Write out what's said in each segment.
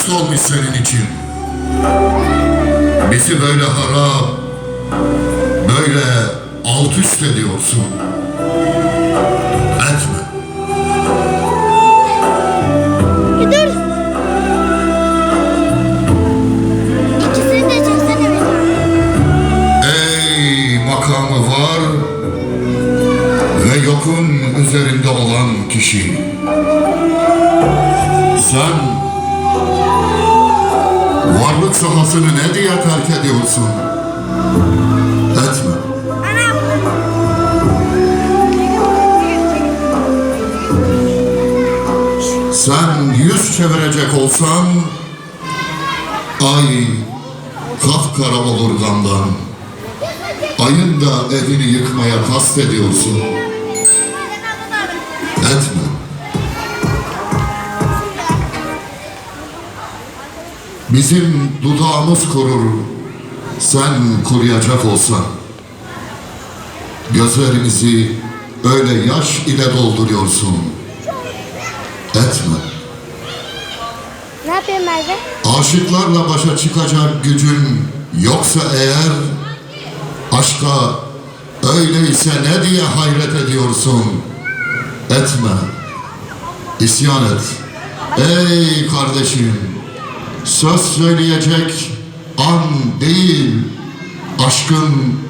üst olmuş senin için. Bizi böyle harap, böyle alt üst ediyorsun. Etme. Dur. İkisini de çeksene Ey makamı var ve yokun üzerinde olan kişi. Sen varlık sahasını ne diye terk ediyorsun? Etme. Sen yüz çevirecek olsan ay kapkara olur gamdan. Ayın da evini yıkmaya kast ediyorsun. Etme. Bizim dudağımız kurur, sen kuruyacak olsan. Gözlerimizi öyle yaş ile dolduruyorsun. Etme. Ne yapıyorsun Merve? Aşıklarla başa çıkacak gücün yoksa eğer aşka öyleyse ne diye hayret ediyorsun? Etme. İsyan et. Ey kardeşim, söz söyleyecek an değil, aşkın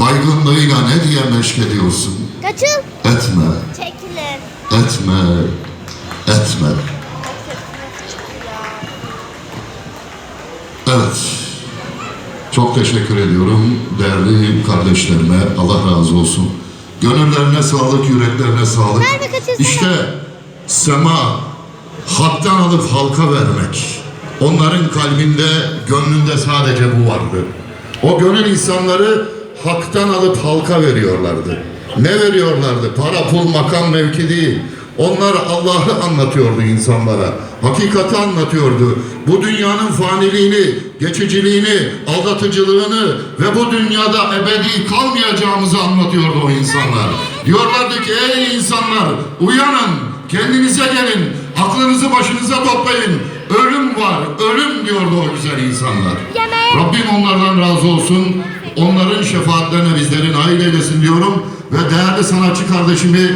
baygınlığıyla ne diye meşk ediyorsun? Kaçıl. Etme, Çekilin. etme, etme. Evet. Çok teşekkür ediyorum değerli kardeşlerime. Allah razı olsun. Gönüllerine sağlık, yüreklerine sağlık. İşte sema haktan alıp halka vermek. Onların kalbinde, gönlünde sadece bu vardı. O gönül insanları haktan alıp halka veriyorlardı. Ne veriyorlardı? Para, pul, makam, mevki değil. Onlar Allah'ı anlatıyordu insanlara. Hakikati anlatıyordu. Bu dünyanın faniliğini, geçiciliğini, aldatıcılığını ve bu dünyada ebedi kalmayacağımızı anlatıyordu o insanlar. Diyorlardı ki ey insanlar uyanın, kendinize gelin, aklınızı başınıza toplayın. Ölüm var, ölüm diyordu o güzel insanlar. Yemeğe. Rabbim onlardan razı olsun. Onların şefaatlerine bizlerin nail eylesin diyorum. Ve değerli sanatçı kardeşimi